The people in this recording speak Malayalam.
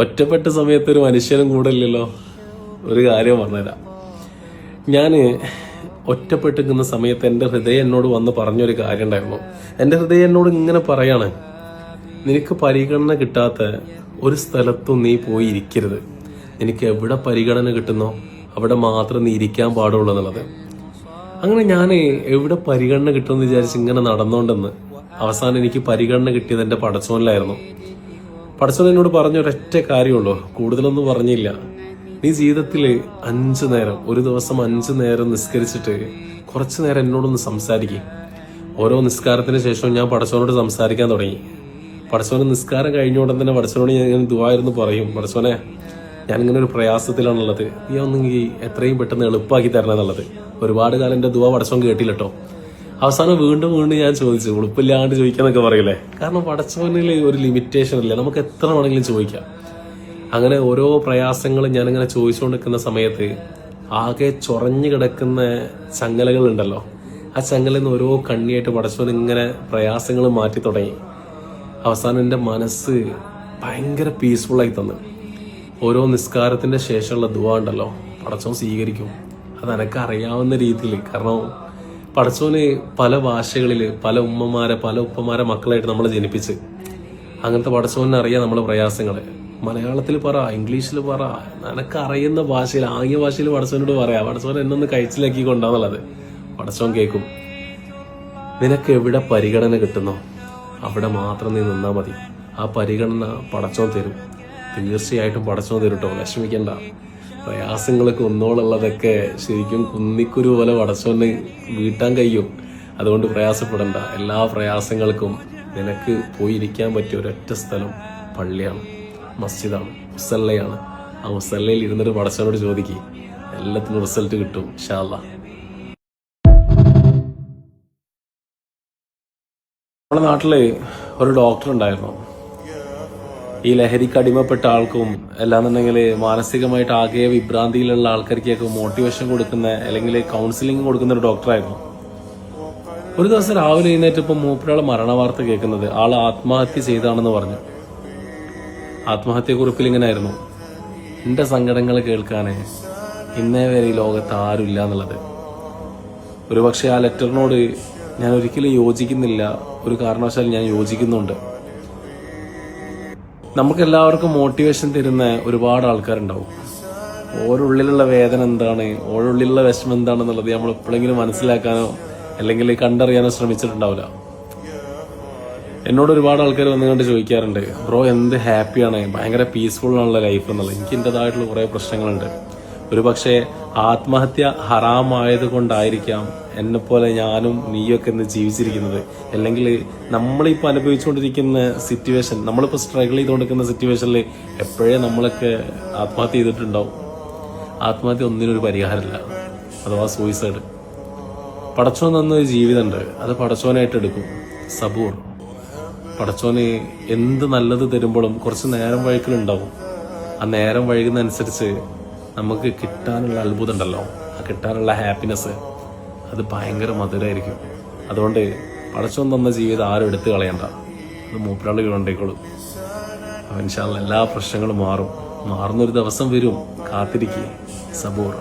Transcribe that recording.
ഒറ്റപ്പെട്ട സമയത്ത് ഒരു മനുഷ്യനും കൂടെ ഇല്ലല്ലോ ഒരു കാര്യം പറഞ്ഞുതരാം. ഞാൻ ഒറ്റപ്പെട്ട് നിൽക്കുന്ന സമയത്ത് എന്റെ ഹൃദയം എന്നോട് വന്ന് പറഞ്ഞൊരു കാര്യം ഉണ്ടായിരുന്നു. എന്റെ ഹൃദയം എന്നോട് ഇങ്ങനെ പറയാണ് നിനക്ക് പരിഗണന കിട്ടാത്ത ഒരു സ്ഥലത്തും നീ പോയി ഇരിക്കരുത് നിനക്ക് എവിടെ പരിഗണന കിട്ടുന്നോ അവിടെ മാത്രം നീ ഇരിക്കാൻ പാടുള്ളൂ എന്നുള്ളത്. അങ്ങനെ ഞാൻ എവിടെ പരിഗണന കിട്ടുമെന്ന് വിചാരിച്ച് ഇങ്ങനെ നടന്നോണ്ടെന്ന് അവസാനം എനിക്ക് പരിഗണന കിട്ടിയത് എന്റെ പടച്ചോനിലായിരുന്നു. പടച്ചോൻ എന്നോട് പറഞ്ഞ ഒരൊറ്റ കാര്യമുള്ളൂ. കൂടുതലൊന്നും പറഞ്ഞില്ല. നീ ജീവിതത്തിൽ അഞ്ചു നേരം ഒരു ദിവസം അഞ്ചു നേരം നിസ്കരിച്ചിട്ട് കുറച്ചു നേരം എന്നോടൊന്ന് സംസാരിക്കും. ഓരോ നിസ്കാരത്തിന് ശേഷം ഞാൻ പടച്ചവനോട് സംസാരിക്കാൻ തുടങ്ങി. പടച്ചവന് നിസ്കാരം കഴിഞ്ഞ ഉടൻ തന്നെ പടച്ചവനോട് ഞാൻ ഇങ്ങനെ ദുവായിരുന്നു പറയും. പഠിച്ചവനെ ഞാൻ ഇങ്ങനെ ഒരു പ്രയാസത്തിലാണുള്ളത്. നീ ഒന്നെങ്കിൽ എത്രയും പെട്ടെന്ന് എളുപ്പമാക്കി തരണം എന്നുള്ളത്. ഒരുപാട് കാലം എന്റെ ദുവ പടച്ചവൻ കേട്ടില്ല കേട്ടോ അവസാനം വീണ്ടും വീണ്ടും ഞാൻ ചോദിച്ചു ഉളുപ്പില്ലാണ്ട് ചോദിക്കാന്നൊക്കെ പറയില്ലേ? കാരണം പടച്ചവനിൽ ഒരു ലിമിറ്റേഷൻ ഇല്ല. നമുക്ക് എത്ര വേണമെങ്കിലും ചോദിക്കാം. അങ്ങനെ ഓരോ പ്രയാസങ്ങളും ഞാനിങ്ങനെ ചോദിച്ചുകൊണ്ടിരിക്കുന്ന സമയത്ത് ആകെ ചൊറഞ്ഞു കിടക്കുന്ന ചങ്ങലകൾ ഉണ്ടല്ലോ. ആ ചങ്ങലിൽ നിന്ന് ഓരോ കണ്ണിയായിട്ട് പടച്ചവൻ ഇങ്ങനെ പ്രയാസങ്ങൾ മാറ്റി തുടങ്ങി. അവസാനം എന്റെ മനസ്സ് ഭയങ്കര പീസ്ഫുള്ളായി തന്നു. ഓരോ നിസ്കാരത്തിന്റെ ശേഷമുള്ള ദുവാ ഉണ്ടല്ലോ. പടച്ചവൻ സ്വീകരിക്കും. അത് എനക്ക് അറിയാവുന്ന രീതിയിൽ. കാരണം പടച്ചോന് പല ഭാഷകളിൽ പല ഉമ്മമാരെ പല ഉപ്പമാരെ മക്കളായിട്ട് നമ്മളെ ജനിപ്പിച്ച്. അങ്ങനത്തെ പടച്ചോനെ അറിയാം നമ്മളെ പ്രയാസങ്ങളെ. മലയാളത്തിൽ പറ ഇംഗ്ലീഷിൽ പറ നിനക്ക് അറിയുന്ന ഭാഷയിൽ ആംഗ്യ ഭാഷയിൽ പടച്ചോനോട് പറയാം പടച്ചോൻ എന്നൊന്ന് കഴിച്ചിലാക്കി കൊണ്ടാന്നുള്ളത്. പടച്ചോൻ കേൾക്കും നിനക്ക് എവിടെ പരിഗണന കിട്ടുന്നോ? അവിടെ മാത്രം നീ നിന്നാൽ മതി. ആ പരിഗണന പടച്ചോൻ തരും. തീർച്ചയായിട്ടും പടച്ചോൻ തരും കേട്ടോ വിഷമിക്കണ്ട. പ്രയാസങ്ങളൊക്കെ ഒന്നോളുള്ളതൊക്കെ ശരിക്കും കുന്നിക്കുരു പോലെ പടച്ചോന് വീട്ടാൻ കഴിയും. അതുകൊണ്ട് പ്രയാസപ്പെടണ്ട. എല്ലാ പ്രയാസങ്ങൾക്കും നിനക്ക് പോയിരിക്കാൻ പറ്റിയ ഒരൊറ്റ സ്ഥലം പള്ളിയാണ്. മസ്ജിദാണ്. മുസല്ലയാണ്. ആ മുസല്ലയിൽ ഇരുന്നിട്ട് വടച്ചനോട് ചോദിക്കുക എല്ലാത്തിനും റിസൾട്ട് കിട്ടും ഷാല്ല നമ്മുടെ നാട്ടിൽ ഒരു ഡോക്ടർ ഉണ്ടായിരുന്നു. ഈ ലഹരിക്ക് അടിമപ്പെട്ട ആൾക്കും അല്ലാന്നുണ്ടെങ്കിൽ മാനസികമായിട്ട് ആകെ വിഭ്രാന്തിയിലുള്ള ആൾക്കാർക്കൊക്കെ മോട്ടിവേഷൻ കൊടുക്കുന്ന അല്ലെങ്കിൽ കൗൺസിലിംഗ് കൊടുക്കുന്ന ഒരു ഡോക്ടറായിരുന്നു ഒരു ദിവസം രാവിലെ എഴുന്നേറ്റപ്പോൾ മൂപ്പരാളെ മരണ വാർത്ത കേൾക്കുന്നത് ആൾ ആത്മഹത്യ ചെയ്താണെന്ന് പറഞ്ഞു. ആത്മഹത്യ കുറിപ്പിൽ ഇങ്ങനെ ആയിരുന്നു. എന്റെ സങ്കടങ്ങൾ കേൾക്കാൻ ഇന്നേ വരെ ഈ ലോകത്ത് ആരുമില്ല എന്നുള്ളത്. ഒരുപക്ഷെ ആ ലെറ്ററിനോട് ഞാൻ ഒരിക്കലും യോജിക്കുന്നില്ല. ഒരു കാരണവശാൽ ഞാൻ യോജിക്കുന്നുണ്ട്. നമുക്കെല്ലാവർക്കും മോട്ടിവേഷൻ തരുന്ന ഒരുപാട് ആൾക്കാരുണ്ടാവും. ഓരോ ഉള്ളിലുള്ള വേദന എന്താണ്? ഓരോ ഉള്ളിലുള്ള വിഷമം എന്താണെന്നുള്ളത് നമ്മൾ എപ്പോഴെങ്കിലും മനസ്സിലാക്കാനോ അല്ലെങ്കിൽ കണ്ടറിയാനോ ശ്രമിച്ചിട്ടുണ്ടാവില്ല. എന്നോട് ഒരുപാട് ആൾക്കാർ വന്നുകൊണ്ട് ചോദിക്കാറുണ്ട് ബ്രോ എന്ത് ഹാപ്പിയാണ് ഭയങ്കര പീസ്ഫുൾ ആണുള്ള ലൈഫ് എന്നുള്ളത് എനിക്ക് എന്റെതായിട്ടുള്ള കുറേ പ്രശ്നങ്ങളുണ്ട്. ഒരു പക്ഷേ ആത്മഹത്യ ഹറാമായത് കൊണ്ടായിരിക്കാം എന്നെ പോലെ ഞാനും നീയൊക്കെ ഇന്ന് ജീവിച്ചിരിക്കുന്നത്. അല്ലെങ്കിൽ നമ്മളിപ്പോൾ അനുഭവിച്ചുകൊണ്ടിരിക്കുന്ന സിറ്റുവേഷൻ നമ്മളിപ്പോൾ സ്ട്രഗിൾ ചെയ്തുകൊണ്ടിരിക്കുന്ന സിറ്റുവേഷനിൽ എപ്പോഴേ നമ്മളൊക്കെ ആത്മഹത്യ ചെയ്തിട്ടുണ്ടാവും? ആത്മഹത്യ ഒന്നിനൊരു പരിഹാരമില്ല. അഥവാ സൂയിസൈഡ് പടച്ചോൻ തന്നൊരു ജീവിതമുണ്ട്. അത് പടച്ചോനായിട്ട് എടുക്കും. സബൂർ. പടച്ചോന് എന്ത് നല്ലത് തരുമ്പോഴും കുറച്ച് നേരം വഴിക്കലുണ്ടാവും. ആ നേരം വഴുകുന്നതനുസരിച്ച് നമുക്ക് കിട്ടാനുള്ള അത്ഭുതം ഉണ്ടല്ലോ ആ കിട്ടാനുള്ള ഹാപ്പിനെസ് അത് ഭയങ്കര മധുരമായിരിക്കും അതുകൊണ്ട് പടച്ചോൻ തന്ന ജീവിതം ആരും എടുത്തു കളയണ്ട. അത് മൂപ്പരാൾ അവൻ എല്ലാ പ്രശ്നങ്ങളും മാറും. മാറുന്നൊരു ദിവസം വരും. കാത്തിരിക്കുക സബൂർ